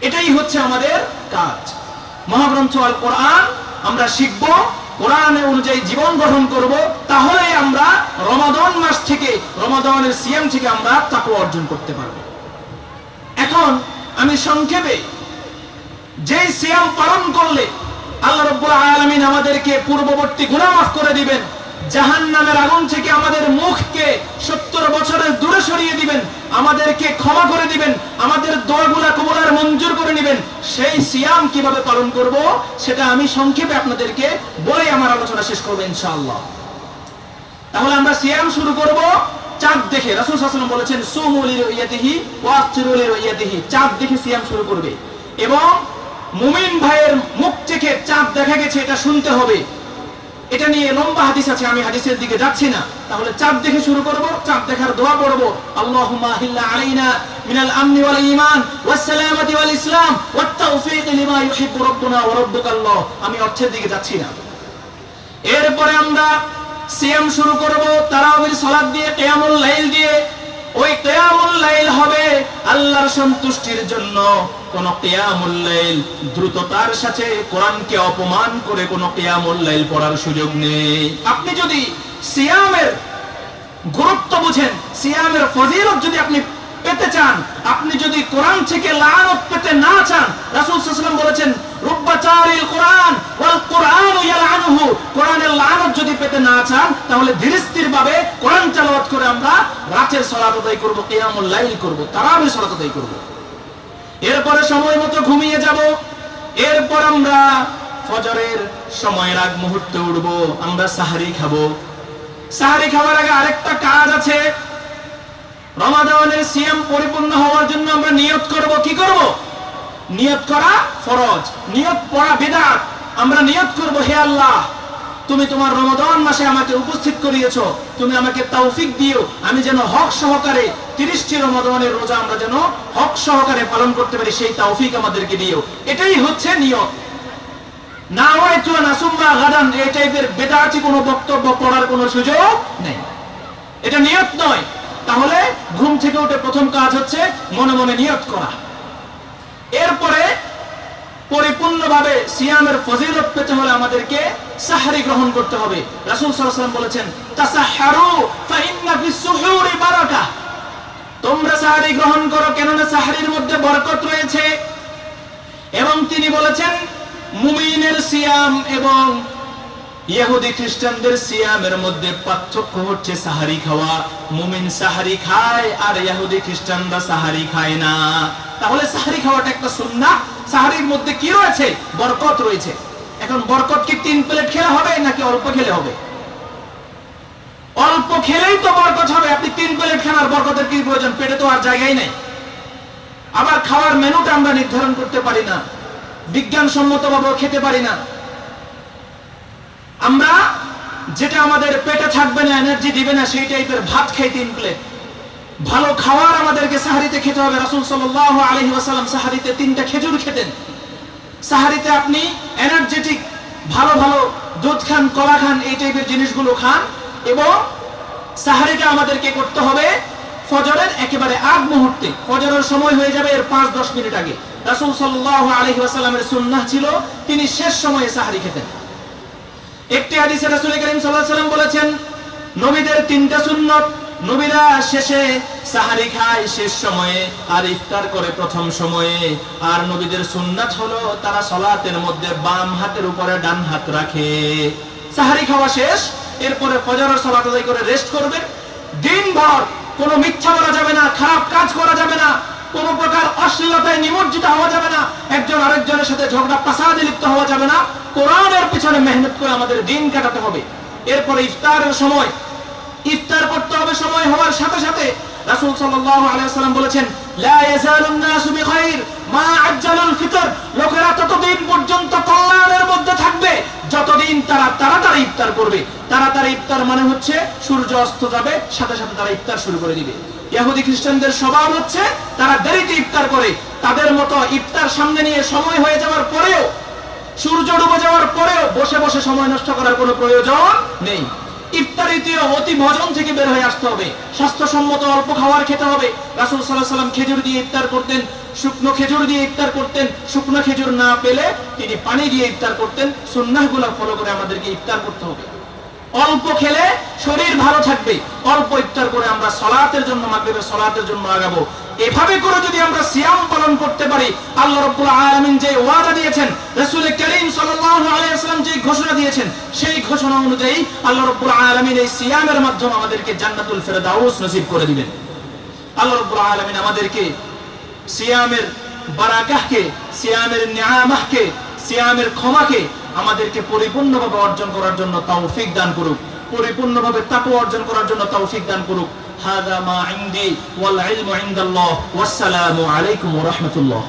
এটাই হচ্ছে আমাদের কাজ। মহাগ্রন্থ আল কোরআন আমরা শিখব, কোরআনে অনুযায়ী জীবন গঠন করব তাহলে আমরা রমাদন মাস থেকে, রমাদনের সিএম থেকে আমরা তাকে অর্জন করতে পারব। এখন আমি সংক্ষেপে, যেই সিয়াম পালন করলে আল্লাহ রব্বুল আলামিন আমাদেরকে পূর্ববর্তী গুনাহ মাফ করে দিবেন, জাহান্নামের আগুন থেকে আমাদের মুখকে সত্তর বছরের দূরে সরিয়ে দিবেন আমাদেরকে ক্ষমা করে দিবেন, আমাদের দোয়াগুলা কবুলার মঞ্জুর করে নেবেন। সেই সিয়াম কীভাবে পালন করব, সেটা আমি সংক্ষেপে আপনাদেরকে বলে আমার আলোচনা শেষ করব ইনশাআল্লাহ। তাহলে আমরা সিয়াম শুরু করব, চাঁদ দেখে। রাসূল ওয়াসাল্লাম বলেছেন সুমুলি রুইয়াতিহি ওয়াফতিরুলি রুইয়াতিহি চাঁদ দেখে সিয়াম শুরু করবে। এবং মুমিন ভাইয়ের মুখ থেকে চাঁদ দেখা গেছে, এটা শুনতে হবে। এটা নিয়ে লম্বা হাদিস আছে, আমি হাদিসের দিকে যাচ্ছি না। তাহলে চাঁদ দেখে শুরু করব চাঁদ দেখার দোয়া পড়ব। আল্লাহুম্মা হিল্লা আলাইনা মিনাল আমনি ওয়াল ঈমান ওয়াস সালামাতি ওয়াল ইসলাম ওয়াত তাওফীক লিমা ইউহিব্বু রাব্বুনা ওয়া রাব্বুকাল্লাহ আমি অর্থের দিকে যাচ্ছি না। এরপরে আমরা সিয়াম শুরু করব, তারাবির সালাত দিয়ে, কিয়ামুল লাইল দিয়ে। ওই কিয়ামুল লাইল হবে আল্লাহর সন্তুষ্টির জন্য। কোন কিয়ামুল লাইল দ্রুততার সাথে কোরআনকে অপমান করে কোন কিয়ামুল লাইল পড়ার সুযোগ নেই। আপনি যদি সিয়ামের গুরুত্ব বুঝেন, সিয়ামের ফজিলত যদি আপনি পেতে চান, আপনি যদি কোরআন থেকে লানত পেতে না চান, রাসূল ওয়াসাল্লাম বলেছেন রুব্বাচারিল কোরআন, ওয়াল কোরআনু কোরআনের লানত যদি পেতে না চান, তাহলে ধীরস্থির ভাবে কোরআন তেলাওয়াত করে আমরা রাতের সালাত আদায় করব, কিয়ামুল লাইল করব সালাত আদায় করব। এরপরে সময় মতো ঘুমিয়ে যাব। এরপর আমরা ফজরের সময়ের আগ মুহূর্তে উঠব, আমরা সাহারি খাব। সাহারি খাওয়ার আগে আরেকটা কাজ আছে। রমাদানের সিয়াম পরিপূর্ণ হওয়ার জন্য আমরা নিয়ত করব, কি করব? নিয়ত করা ফরজ, নিয়ত পড়া বিদআত আমরা নিয়ত করব, হে আল্লাহ, তুমি তোমার রমাদান মাসে আমাকে উপস্থিত করিয়েছো, তুমি আমাকে তৌফিক দিও, আমি যেন হক সহকারে তিরিশটি রমাদানের রোজা আমরা যেন হক সহকারে পালন করতে পারি, সেই তৌফিক আমাদেরকে দিও। এটাই হচ্ছে নিয়ত। না হয় তো নাসুম্বা গাদান, এই টাইপের বেদাতি কোনো বক্তব্য পড়ার কোনো সুযোগ নেই। এটা নিয়ত নয়। তাহলে ঘুম থেকে উঠে প্রথম কাজ হচ্ছে মনে মনে নিয়ত করা। এরপরে পরিপূর্ণভাবে সিয়ামের ফজিলত পেতে হলে আমাদেরকে সাহারি গ্রহণ করতে হবে। রাসূল সাল্লাল্লাহু বলেছেন তোমরা সাহারি গ্রহণ করো কেননা সাহারির মধ্যে বরকত রয়েছে। এবং তিনি বলেছেন, মুমিনের সিয়াম এবং ইহুদি খ্রিস্টানদের সিয়ামের মধ্যে পার্থক্য হচ্ছে সাহারি খাওয়া। মুমিন সাহারি খায় আর ইহুদি খ্রিস্টানরা সাহারি খায় না। তাহলে সাহারি খাওয়াটা একটা সুন্নাহ। সাহারির মধ্যে কি রয়েছে? বরকত রয়েছে। এখন বরকত কি তিন প্লেট খেলে হবে নাকি অল্প খেলে হবে? অল্প খেলেই তো বরকত হবে। আপনি তিন প্লেট খান আর বরকতের কি প্রয়োজন? পেটে তো আর জায়গাই নাই। আবার খাওয়ার মেনুটা আমরা নির্ধারণ করতে পারি না। বিজ্ঞানসম্মতভাবে খেতে পারি না। আমরা যেটা আমাদের পেটে থাকবে না এনার্জি দিবে না, সেই টাইপের ভাত খাই তিন প্লেট। ভালো খাবার আমাদেরকে সাহারিতে খেতে হবে। রাসূল সাল্লাল্লাহু আলাইহি ওয়াসাল্লাম সাহারিতে তিনটা খেজুর খেতেন। সাহারিতে আপনি এনার্জেটিক ভালো ভালো দুধ খান, কলা খান, এই টাইপের জিনিসগুলো খান এবং সাহারিটা আমাদেরকে করতে হবে ফজরের একেবারে আগ মুহূর্তে। ফজরের সময় হয়ে যাবে এর পাঁচ, দশ মিনিট আগে। রাসূল সাল্লাল্লাহু আলাইহি ওয়াসাল্লামের সুন্নাহ ছিল, তিনি শেষ সময়ে সাহারি খেতেন। একটি হাদিসে রাসূল করিম সাল্লাল্লাহু আলাইহি ওয়াসাল্লাম বলেছেন, নবীদের তিনটা সুন্নত নবীরা শেষে সাহারি খায় শেষ সময়ে, আর ইফতার করে প্রথম সময়ে। আর নবীদের সুন্নাত হলো, তারা সলাতের মধ্যে বাম হাতের উপরে ডান হাত রাখে। সাহারি খাওয়া শেষ, এরপরে ফজরের সালাত আদায় করে রেস্ট করবে। দিনভর কোনো মিথ্যা বলা যাবে না, খারাপ কাজ করা যাবে না, কোনো প্রকার অশ্লীলতায় নিমজ্জিত হওয়া যাবে না, একজন আরেকজনের সাথে ঝগড়া পাসাদে লিপ্ত হওয়া যাবে না। কোরআনের পিছনে মেহনত করে আমাদের দিন কাটাতে হবে। এরপরে ইফতারের সময় ইফতার করতে হবে সময় হওয়ার সাথে সাথে রাসূল সাল্লাল্লাহু আলাইহি ওয়াসাল্লাম বলেছেন, লা ইয়াজালুন নাসু বিখাইর, মা আজ্জালুল ফিতর। লোকেরা ততদিন পর্যন্ত কল্যাণের মধ্যে থাকবে, যতদিন তারা তাড়াতাড়ি ইফতার করবে। তাড়াতাড়ি ইফতার মানে হচ্ছে সূর্য অস্ত যাবে, সাথে সাথে তারা ইফতার শুরু করে দিবে। ইহুদি খ্রিস্টানদের স্বভাব হচ্ছে, তারা দেরিতে ইফতার করে। তাদের মতো ইফতার সামনে নিয়ে সময় হয়ে যাওয়ার পরেও, সূর্য ডুবে যাওয়ার পরেও বসে বসে সময় নষ্ট করার কোনো প্রয়োজন নেই। ইফতারিতেও খেজুর করতেন, শুকনো খেজুর না পেলে তিনি পানি দিয়ে ইফতার করতেন। সুন্নাহগুলো ফলো করে আমাদেরকে ইফতার করতে হবে। অল্প খেলে শরীর ভালো থাকবে। অল্প ইফতার করে আমরা সলাতের জন্য, মাগরিবের সলাতের জন্য আগাবো। এভাবে করে যদি আমরা সিয়াম পালন করতে পারি, আল্লাহ রাব্বুল আলামিন যে ওয়াদা দিয়েছেন, রাসূল করিম সাল্লাল্লাহু আলাইহি ওয়াসাল্লাম যে ঘোষণা দিয়েছেন, সেই ঘোষণা অনুযায়ী আল্লাহ রাব্বুল আলামিন এই সিয়ামের মাধ্যমে আমাদেরকে জান্নাতুল ফেরদাউস নসিব করে দিবেন। আল্লাহ রাব্বুল আলামিন আমাদেরকে সিয়ামের বারাকাহকে, সিয়ামের নিয়ামাহকে, সিয়ামের ক্ষমাকে আমাদেরকে পরিপূর্ণভাবে অর্জন করার জন্য তৌফিক দান করুক, পরিপূর্ণভাবে তাকওয়া অর্জন করার জন্য তৌফিক দান করুক। هذا ما عندي والعلم عند الله والسلام عليكم ورحمة الله.